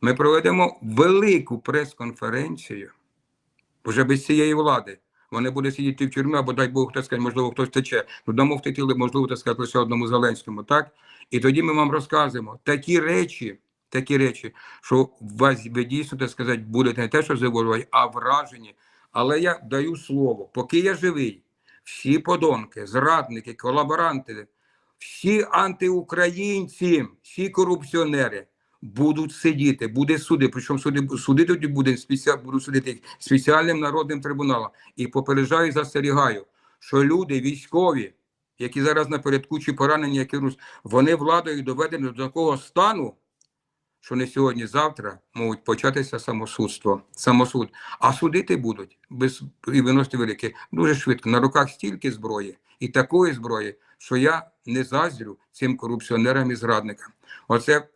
Ми проведемо велику прес-конференцію вже без цієї влади. Вони будуть сидіти в тюрмі, або дай Бог, так сказати, можливо, хтось тече. Ну, дамо втекли, можливо, так сказати, лише одному Зеленському, так? І тоді ми вам розказуємо такі речі, такі речі, що вас ви дійсно, так сказати, будете не те, що завоювати, а вражені. Але я даю слово, поки я живий, всі подонки, зрадники, колаборанти, всі антиукраїнці, всі корупціонери будуть сидіти, буде суди. Причому суди судити буде будуть судити спеціальним народним трибуналом. І попереджаю, застерігаю, що люди військові, які зараз напередку чи поранені, які рус, вони владою доведені до такого стану, що не сьогодні, завтра можуть початися самосудство, самосуд. А судити будуть без і виносити велике дуже швидко. На руках стільки зброї і такої зброї, що я не заздрю цим корупціонерам і зрадникам. Оце